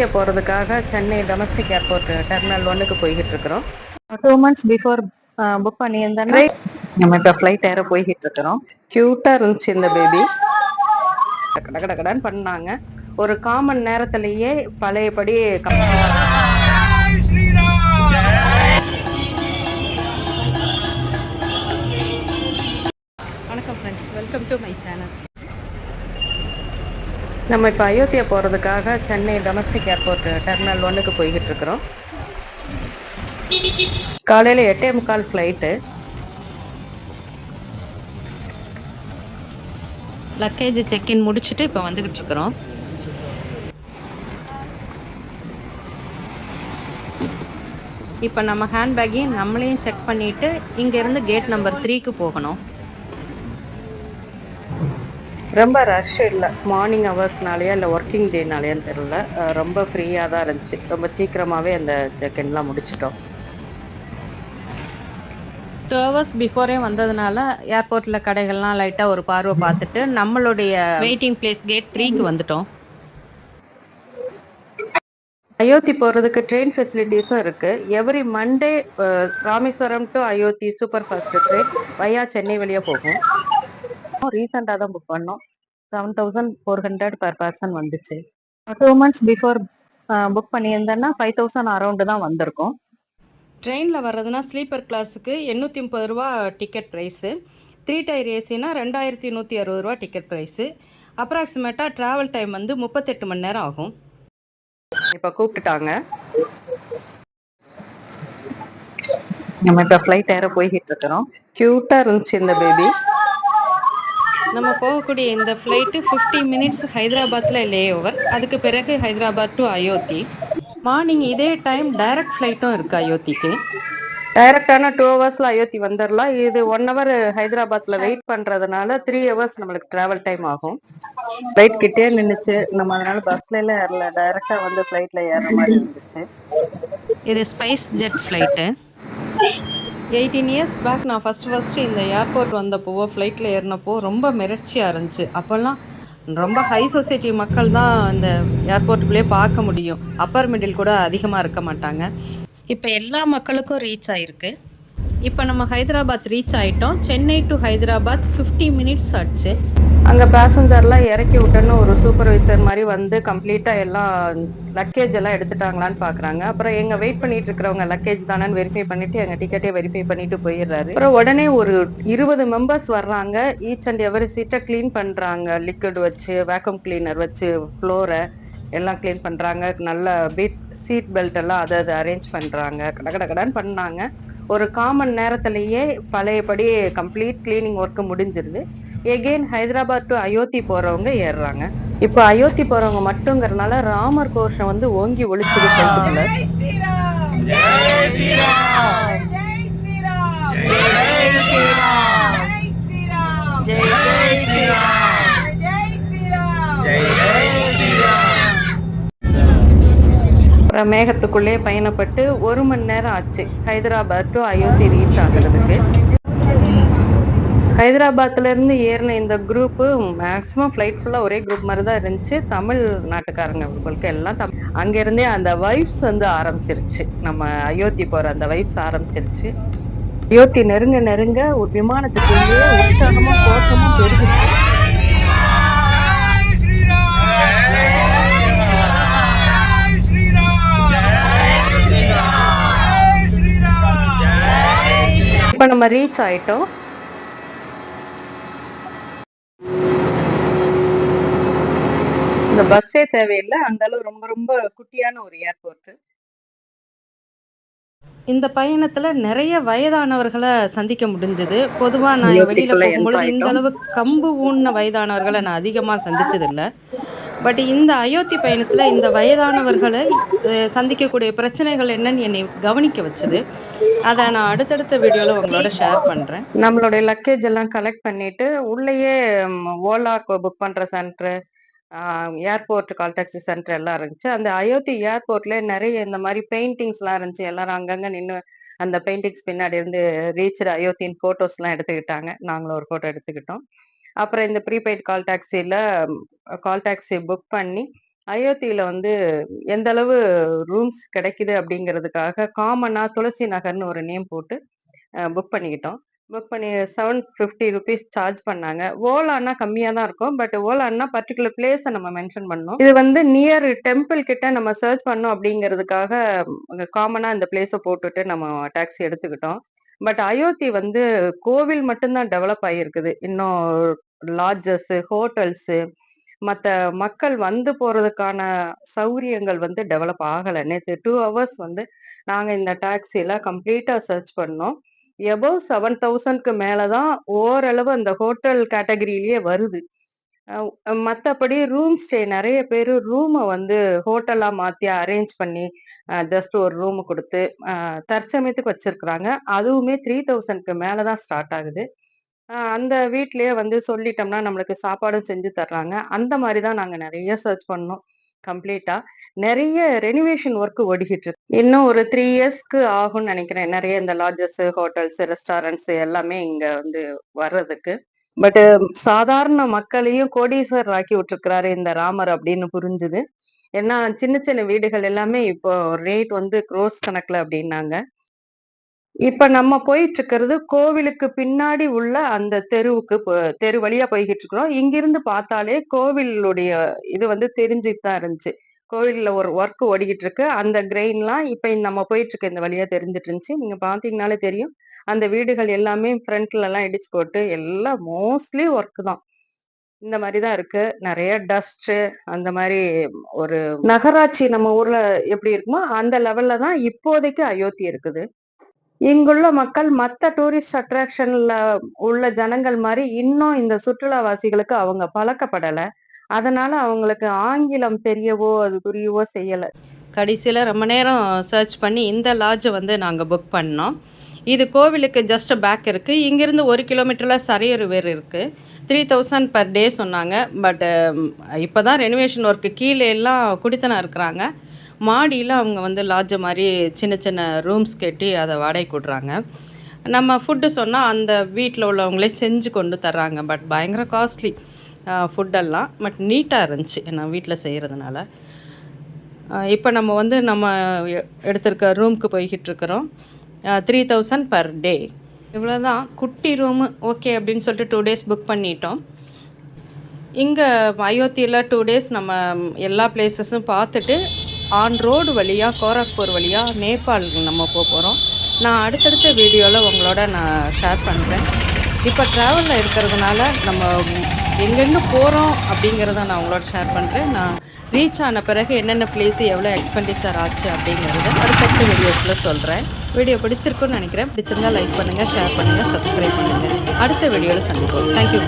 அயோத்தியா போகிறதுக்காக Chennai domestic airport terminal ஒன்றுக்கு போய்கிட்டு இருக்கிறோம் டூ மந்த்ஸ் பிஃபோர் புக் பண்ணியிருந்தேன்னா நம்ம இப்போ ஃப்ளைட் ஏற போய்கிட்டு இருக்கிறோம் க்யூட்டாக இருந்துச்சு இந்த பேபி கட கட கடன்னு பண்ணாங்க. ஒரு காமன் நேரத்திலேயே பழையபடி க- வணக்கம் friends welcome to my channel நம்ம இப்போ அயோத்தியா போகிறதுக்காக சென்னை டொமஸ்டிக் ஏர்போர்ட் டெர்மினல் ஒன்றுக்கு போய்கிட்டு இருக்கிறோம். காலையில் எட்டே முக்கால் ஃப்ளைட்டு லக்கேஜ் செக்இன் முடிச்சுட்டு இப்போ வந்துக்கிட்டு இருக்கிறோம். இப்போ நம்ம ஹேண்ட்பேக்கையும் நம்மளையும் செக் பண்ணிவிட்டு இங்கேருந்து கேட் நம்பர் த்ரீக்கு போகணும். ரொம்ப ரஷ் இல்லை. மார்னிங் ஹவர்ஸ்னாலேயா இல்லை ஒர்க்கிங் டேனாலேயான்னு தெரியல. அஹ் ரொம்ப ஃப்ரீயாக தான் இருந்துச்சு. ரொம்ப சீக்கிரமாகவே அந்த செக்இன்லாம் முடிச்சிட்டோம். டூ ஹவர்ஸ் பிஃபோரே வந்ததுனால ஏர்போர்ட்டில் கடைகள்லாம் லைட்டாக ஒரு பார்வை பார்த்துட்டு நம்மளுடைய வெயிட்டிங் பிளேஸ் கேட் த்ரீக்கு வந்துட்டோம். அயோத்தி போகிறதுக்கு ட்ரெயின் ஃபெசிலிட்டிஸும் இருக்குது every Monday Rameswaram to Ayodhya super fast train via Chennai வழியாக போகும். ரீசெண்டாக தான் புக் பண்ணோம். Seven thousand four hundred per person வந்துச்சு. டூ மந்த்ஸ் பிஃபோர் புக் பண்ணியிருந்தேன்னா ஃபைவ் தௌசண்ட் அரௌண்டு தான் வந்திருக்கும். ட்ரெயினில் வர்றதுனா ஸ்லீப்பர் கிளாஸுக்கு எண்ணூற்றி முப்பது ரூபா டிக்கெட் ப்ரைஸு த்ரீ டயர் ஏசினா ரெண்டாயிரத்தி நூற்றி அறுபது ரூபா டிக்கெட் ப்ரைஸு அப்ராக்சிமேட்டாக ட்ராவல் டைம் வந்து முப்பத்தெட்டு மணி நேரம் ஆகும். இப்போ கூப்பிட்டுட்டாங்க. நம்ம இப்போ ஃப்ளைட் ஏற போய்கிட்டு இருக்கிறோம். க்யூட்டாக இருந்துச்சு இந்த பேபி நம்ம போகக்கூடிய இந்த ஃப்ளைட்டு ஃபிஃப்டி மினிட்ஸ் ஹைதராபாத்தில் லே ஓவர் அதுக்கு பிறகு ஹைதராபாத் டு அயோத்தி. மார்னிங் இதே டைம் டைரக்ட் ஃப்ளைட்டும் இருக்குது அயோத்திக்கு. டைரக்டான டூ ஹவர்ஸ்ல அயோத்தி வந்துடலாம் இது ஒன் ஹவர் ஹைதராபாத்ல வெயிட் பண்றதுனால த்ரீ ஹவர்ஸ் நம்மளுக்கு டிராவல் டைம் ஆகும். ஃப்ளைட் கிட்டே நின்னுச்சு. நம்ம அதனால பஸ்ல எல்லாம் ஏறல. டைரக்டா வந்து ஃப்ளைட்ல ஏறுற மாதிரி இருந்துச்சு. இது SpiceJet flight eighteen years back நான் ஃபஸ்ட் ஃபஸ்ட்டு இந்த ஏர்போர்ட் வந்தப்போவோ ஃப்ளைட்டில் ஏறினப்போ ரொம்ப மிரட்சியாக இருந்துச்சு. அப்போல்லாம் ரொம்ப ஹை சொசைட்டி மக்கள் தான் இந்த ஏர்போர்ட்டுக்குள்ளே பார்க்க முடியும். அப்பர் மிடில் கூட அதிகமாக இருக்க மாட்டாங்க. இப்போ எல்லா மக்களுக்கும் ரீச் ஆயிருக்கு. இப்போ நம்ம ஹைதராபாத் ரீச் ஆயிட்டோம். Chennai to Hyderabad fifty minutes ஆச்சு. அங்க பேசஞ்சர்லாம் இறக்கி விட்டோன்னு ஒரு சூப்பர்வைசர் மாதிரி வந்து கம்ப்ளீட்டா எல்லாம் லக்கேஜ் எல்லாம் எடுத்துட்டாங்களான்னு பாக்குறாங்க. அப்புறம் எங்க வெயிட் பண்ணிட்டு இருக்கிறவங்க லக்கேஜ் தானேன்னு வெரிஃபை பண்ணிட்டு எங்க டிக்கெட்டே வெரிஃபை பண்ணிட்டு போயிடுறாரு. அப்புறம் உடனே ஒரு இருபது மெம்பர்ஸ் வர்றாங்க. ஈச் அண்ட் எவரி சீட்டை க்ளீன் பண்றாங்க. லிக்விட் வச்சு வேக்யூம் கிளீனர் வச்சு ஃப்ளோரை எல்லாம் க்ளீன் பண்றாங்க. நல்ல பீட் சீட் பெல்ட் எல்லாம் அதை அதை அரேஞ்ச் பண்றாங்க. கட கட பண்ணாங்க. ஒரு காமன் நேரத்திலேயே பழையபடி கம்ப்ளீட் கிளீனிங் ஒர்க் முடிஞ்சிருது. எகெயின் ஹைதராபாத் டு அயோத்தி போறவங்க ஏறுறாங்க. இப்போ அயோத்தி போறவங்க மட்டுங்கிறதுனால ராமர் கோஷம் வந்து ஓங்கி ஃப்ளைட்டுக்குள்ள அப்புறம் மேகத்துக்குள்ளே பயணப்பட்டு ஒரு மணி நேரம் ஆச்சு. ஹைதராபாத் டு அயோத்தி ரீச் ஆகுறதுக்கு. ஹைதராபாத்ல இருந்து ஏறின இந்த குரூப்பு மேக்ஸிமம் ஃப்ளைட் ஃபுல்லா ஒரே குரூப் மாதிரி தான் இருந்துச்சு. தமிழ் நாட்டுக்காரங்க உங்களுக்கு எல்லாம் தம் அங்க இருந்தே அந்த வைப்ஸ் வந்து ஆரம்பிச்சிருச்சு. நம்ம அயோத்தி போற அந்த வைப்ஸ் ஆரம்பிச்சிருச்சு. அயோத்தி நெருங்க நெருங்க ஒரு விமானத்துக்குள்ளேயே உற்சாகமும் கோஷமும் பெருகுச்சு இப்ப நம்ம ரீச் ஆயிட்டோம். இந்த பஸ்ஸே தேவையில்லை. அந்த அளவு ரொம்ப ரொம்ப குட்டியான ஒரு ஏர்போர்ட். இந்த பயணத்தில் நிறைய வயதானவர்களை சந்திக்க முடிஞ்சது. பொதுவாக நான் வெளியில் போகும்பொழுது இந்த அளவு கம்பு ஊன்ன வயதானவர்களை நான் அதிகமாக சந்திச்சதில்லை. பட் இந்த அயோத்தி பயணத்தில் இந்த வயதானவர்களை சந்திக்கக்கூடிய பிரச்சனைகள் என்னன்னு என்னை கவனிக்க வச்சது. அதை நான் அடுத்தடுத்த வீடியோவில் உங்களோட ஷேர் பண்ணுறேன் நம்மளுடைய லக்கேஜ் எல்லாம் கலெக்ட் பண்ணிட்டு உள்ளேயே ஓலா புக் பண்ற centre airport call taxi centre எல்லாம் இருந்துச்சு. அந்த அயோத்தி ஏர்போர்ட்ல நிறைய இந்த மாதிரி பெயிண்டிங்ஸ்லாம் இருந்துச்சு. எல்லாரும் அங்கங்க நின்று அந்த பெயிண்டிங்ஸ் பின்னாடி இருந்து ரீச்சர் அயோத்தியின் ஃபோட்டோஸ்லாம் எடுத்துக்கிட்டாங்க. நாங்களும் ஒரு ஃபோட்டோ எடுத்துக்கிட்டோம். அப்புறம் இந்த ப்ரீபெய்ட் கால் டாக்ஸியில் கால் டாக்ஸி புக் பண்ணி அயோத்தியில் வந்து எந்த அளவு ரூம்ஸ் கிடைக்குது அப்படிங்கிறதுக்காக காமனாக துளசி நகர்னு ஒரு நேம் போட்டு புக் பண்ணிக்கிட்டோம். புக் பண்ணி செவன் ஃபிஃப்டி ருபீஸ் சார்ஜ் பண்ணாங்க. ஓலான்னா கம்மியாக தான் இருக்கும். பட் ஓலான்னா பர்ட்டிகுலர் பிளேஸை நம்ம மென்ஷன் பண்ணோம் இது வந்து நியர் டெம்பிள் கிட்ட நம்ம சர்ச் பண்ணோம் அப்படிங்கிறதுக்காக காமனாக இந்த பிளேஸை போட்டுட்டு நம்ம டாக்ஸி எடுத்துக்கிட்டோம். பட் அயோத்தி வந்து கோவில் மட்டும்தான் டெவலப் ஆகியிருக்குது. இன்னும் லாட்ஜஸ்ஸு ஹோட்டல்ஸு மற்ற மக்கள் வந்து போறதுக்கான சௌரியங்கள் வந்து டெவலப் ஆகலை நேற்று டூ ஹவர்ஸ் வந்து நாங்கள் இந்த டாக்ஸியில் கம்ப்ளீட்டாக சர்ச் பண்ணோம். எபோவ் 7000க்கு மேல தான் ஓரளவு அந்த ஹோட்டல் கேட்டகரியிலேயே வருது. மற்றபடி ரூம் ஸ்டே நிறைய பேர் ரூமை வந்து ஹோட்டலாக மாற்றி அரேஞ்ச் பண்ணி ஜஸ்ட் ஒரு ரூம் கொடுத்து தற்சமயத்துக்கு வச்சுருக்குறாங்க அதுவுமே த்ரீ தௌசண்ட்க்கு மேலே தான் ஸ்டார்ட் ஆகுது. அந்த வீட்லேயே வந்து சொல்லிட்டோம்னா நம்மளுக்கு சாப்பாடும் செஞ்சு தர்றாங்க. அந்த மாதிரி தான் நாங்கள் நிறைய சர்ச் பண்ணோம். கம்ப்ளீட்டா. நிறைய ரெனிவேஷன் ஒர்க் ஓடிக்கிட்டு இருக்கு. இன்னும் ஒரு த்ரீ இயர்ஸ்க்கு ஆகும்னு நினைக்கிறேன் நிறைய இந்த லாட்ஜஸ், ஹோட்டல்ஸ், ரெஸ்டாரண்ட்ஸ் எல்லாமே இங்க வந்து வர்றதுக்கு. பட் சாதாரண மக்களையும் கோடீஸ்வரர் ஆக்கி விட்டுருக்கிறாரு இந்த ராமர் அப்படின்னு புரிஞ்சுது. ஏன்னா சின்ன சின்ன வீடுகள் எல்லாமே இப்போ ரேட் வந்து க்ரோஸ் கணக்குல அப்படின்னாங்க. இப்ப நம்ம போயிட்டு இருக்கிறது கோவிலுக்கு பின்னாடி உள்ள அந்த தெருவுக்கு தெரு வழியா போய்கிட்டு இருக்கிறோம். இங்கிருந்து பார்த்தாலே கோவிலுடைய இது வந்து தெரிஞ்சுட்டு தான் இருந்துச்சு. கோவில்ல ஒரு ஒர்க் ஓடிக்கிட்டு இருக்கு. அந்த கிரெயின்லாம் இப்ப நம்ம போயிட்டு இருக்க இந்த வழியா தெரிஞ்சுட்டு இருந்துச்சு. நீங்க பார்த்தீங்கனாலே தெரியும். அந்த வீடுகள் எல்லாமே ஃப்ரண்ட்லலாம் இடிச்சு போட்டு எல்லாம் மோஸ்ட்லி ஒர்க் தான். இந்த மாதிரி தான் இருக்கு. நிறைய டஸ்ட் அந்த மாதிரி ஒரு நகராட்சி நம்ம ஊர்ல எப்படி இருக்குமோ அந்த லெவல்ல தான் இப்போதைக்கு அயோத்தி இருக்குது. இங்குள்ள மக்கள் மற்ற டூரிஸ்ட் அட்ராக்ஷன்ல உள்ள ஜனங்கள் மாதிரி இன்னும் இந்த சுற்றுலாவாசிகளுக்கு அவங்க பழக்கப்படல. அதனால அவங்களுக்கு ஆங்கிலம் தெரியவோ, அது புரியவோ செய்யல. கடைசியில் ரொம்ப நேரம் சர்ச் பண்ணி இந்த லாட்ஜை வந்து நாங்கள் புக் பண்ணோம். இது கோவிலுக்கு ஜஸ்ட் பேக் இருக்கு. இங்கிருந்து 1 கிலோமீட்டர்ல சரையூர் வேர் இருக்கு. 3000 பெர் டே சொன்னாங்க. பட் இப்போ தான் ரெனோவேஷன் ஒர்க்கு கீழே எல்லாம் குடித்தனம் இருக்கிறாங்க. மாடியில் அவங்க வந்து லாட்ஜ் மாதிரி சின்ன சின்ன ரூம்ஸ் கட்டி அதை வாடகைக்கு விடுறாங்க. நம்ம ஃபுட்டு சொன்னால் அந்த வீட்டில் உள்ளவங்களே செஞ்சு கொண்டு தர்றாங்க. பட் பயங்கர காஸ்ட்லி ஃபுட்டெல்லாம். பட் நீட்டாக இருந்துச்சு. நான் வீட்டில் செய்கிறதுனால இப்போ நம்ம வந்து நம்ம எ எடுத்திருக்க ரூம்க்கு போய்கிட்டு இருக்கிறோம். Three thousand per day. இவ்வளோதான். குட்டி ரூமு ஓகே அப்படின்னு சொல்லிட்டு டூ டேஸ் புக் பண்ணிட்டோம். இங்கே அயோத்தியில் டூ டேஸ் நம்ம எல்லா பிளேஸஸும் பார்த்துட்டு ஆன் ரோடு வழியாக கோரக்பூர் வழியாக நேபாள் நம்ம போக போகிறோம் நான் அடுத்தடுத்த வீடியோவில் உங்களோட நான் ஷேர் பண்ணுறேன் இப்போ ட்ராவலில் இருக்கிறதுனால நம்ம எங்கெங்கே போகிறோம் அப்படிங்கிறத நான் உங்களோட ஷேர் பண்ணுறேன் நான் ரீச் ஆன பிறகு என்னென்ன பிளேஸ் எவ்வளோ எக்ஸ்பெண்டிச்சர் ஆச்சு அப்படிங்கிறத அடுத்தடுத்த வீடியோஸில் சொல்கிறேன் வீடியோ பிடிச்சிருக்குன்னு நினைக்கிறேன். பிடிச்சிருந்தா லைக் பண்ணுங்கள் ஷேர் பண்ணுங்கள் சப்ஸ்கிரைப் பண்ணுங்கள் அடுத்த வீடியோவில் சந்திப்போம். Thank you